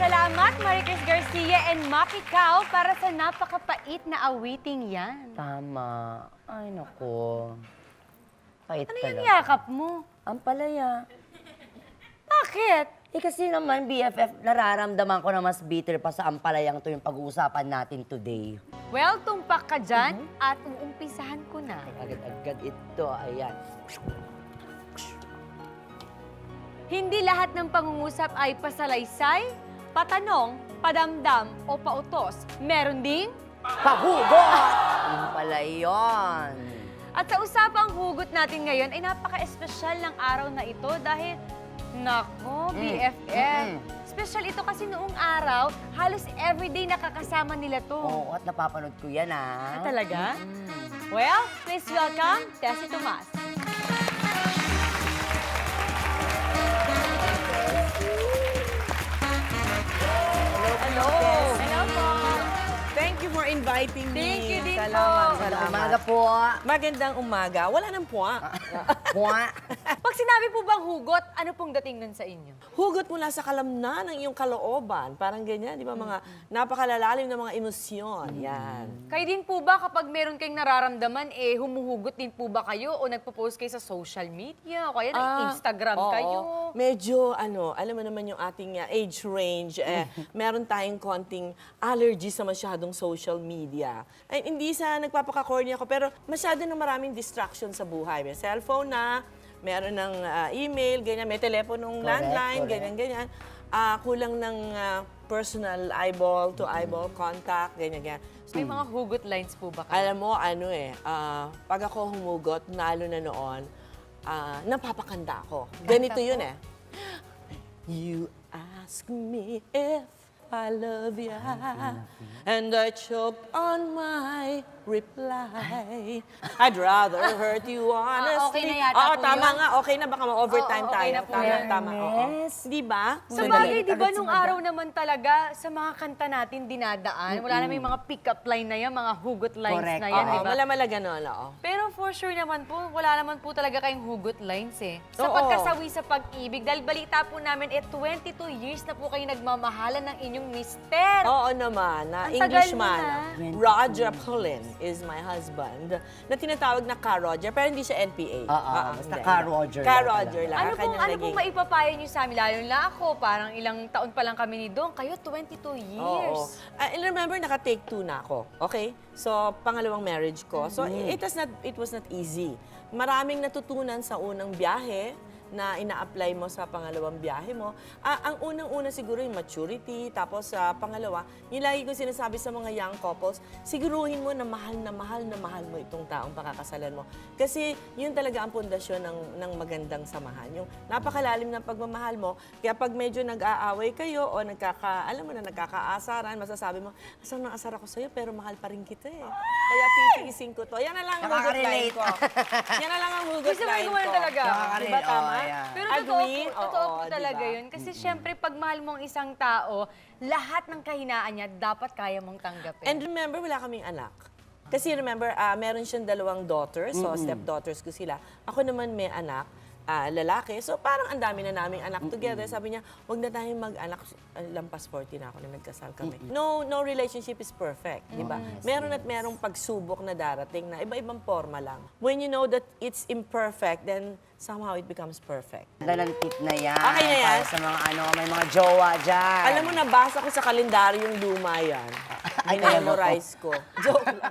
Salamat, Maricris Garcia and Maki Kao para sa napakapait na awiting yan. Tama. Ay, nako. Pait Ano talaga. yung yakap mo? Ang palaya. Bakit? Eh kasi naman, BFF, nararamdaman ko na mas bitter pa sa ampalayang to yung pag-uusapan natin today. Well, tumpak ka dyan at uumpisahan ko na. Agad-agad ito, ayan. Hindi lahat ng pangungusap ay pasalaysay, patanong, padamdam o pautos. Meron ding Pahugot! Yung pala yun. At sa usapang hugot natin ngayon ay napaka-espesyal ng araw na ito dahil, nako, BFF. Mm. Special ito kasi noong araw, halos everyday nakakasama nila to. Oo, at napapanood ko yan, ah. Ah, talaga? Mm. Well, please welcome Tessie Tomas. Salamat. Umaga po. Magandang umaga. Wala nang puwa. Mwa. Pag sinabi po bang hugot, ano pong dating nun sa inyo? Hugot mula sa kalamnan ng iyong kalooban. Parang ganyan, di ba? Mga napakalalalim na mga emosyon. Yan. Kayo din po ba kapag meron kayong nararamdaman, eh humuhugot din po ba kayo o nagpo-post kayo sa social media o kaya na Ah, Instagram oo. kayo? Medyo, ano, alam mo naman yung ating uh, age range, eh, meron tayong konting allergy sa masyadong social media. Ay, hindi sa nagpapaka-corny ako, pero masyado na maraming distraction sa buhay. May cellphone na, meron ng uh, email, ganyan, may teleponong Correct, landline, correct. ganyan, ganyan. Ah, kulang ng uh, personal eyeball to eyeball contact, ganyan, ganyan. May mga hugot lines po ba kayo? Alam mo, ano eh, ah, pag ako humugot, lalo na noon, ah, napapakanta ako. Ganito yun eh. You ask me if I love ya, and I choke on my reply. I'd rather hurt you honestly. okay na yata Oo, po tama yun. nga. Okay na, baka ma-overtime Oo, okay tayo. na po tama, yan. tama. Oo. Yes. Di ba? Sa Sandali. bagay, di ba, Agad nung sumada. araw naman talaga, sa mga kanta natin dinadaan, wala na may mga pick-up line na yan, mga hugot lines Correct. na yan, Oo, di ba? mala-mala ganon, oo. Pero for sure naman po, wala naman po talaga kayong hugot lines eh. Sa Oo. pagkasawi sa pag-ibig, dahil balita po namin, eh 22 years na po kayo nagmamahalan ng inyong mister. Oo naman, na Ang tagal Englishman. mo na. Roger Pullen is my husband, na tinatawag na Ka Roger, pero hindi siya NPA. Oo, Ah, basta hindi. Ka Roger Ka lang Roger lang. Ano pong, kanyang ano pong naging- maipapayo niyo sa amin? Lalo na ako, parang ilang taon pa lang kami ni Dong. Kayo, 22 years. Oo. Ah, and remember, naka-take two na ako. Okay? So, pangalawang marriage ko. So, Mm-hmm. it, was not, it was not easy. Maraming natutunan sa unang biyahe na ina-apply mo sa pangalawang biyahe mo. Ah, ang unang-una siguro yung maturity, tapos sa pangalawa, yung lagi ko sinasabi sa mga young couples, siguruhin mo na mahal na mahal na mahal mo itong taong pakakasalan mo. Kasi yun talaga ang pundasyon ng, ng magandang samahan. Yung napakalalim ng pagmamahal mo, kaya pag medyo nag-aaway kayo o nagkaka, alam mo na, nagkakaasaran, masasabi mo, asar na asar ako sa'yo, pero mahal pa rin kita eh. Kaya titiisin ko to. Yan na lang ang hugot line Nakaka-relate. ko. Yan na lang ang hugot Gusto mo line yung ko. gumano talaga? Nakaka-relate. Diba tama? Oo, yeah. Pero totoo Agree? po, totoo Oo, po talaga diba? yun. Kasi syempre, pag mahal mo ang isang tao, lahat ng kahinaan niya, dapat kaya mong tanggapin. And remember, wala kaming anak. Kasi remember, ah, meron siyang dalawang daughters, so stepdaughters ko sila. Ako naman may anak, ah, lalaki. So parang ang dami na naming anak together. Sabi niya, wag na tayong mag-anak. Ah, Lampas 40 na ako na nagkasal kami. No no relationship is perfect, di ba? Meron at merong pagsubok na darating na iba-ibang forma lang. When you know that it's imperfect, then somehow it becomes perfect. Ganda ng tip na yan. Okay na yan? Para sa mga ano, may mga jowa dyan. Alam mo, nabasa ko sa kalendaryong luma yan. Ay. Memorize ko. Joke lang.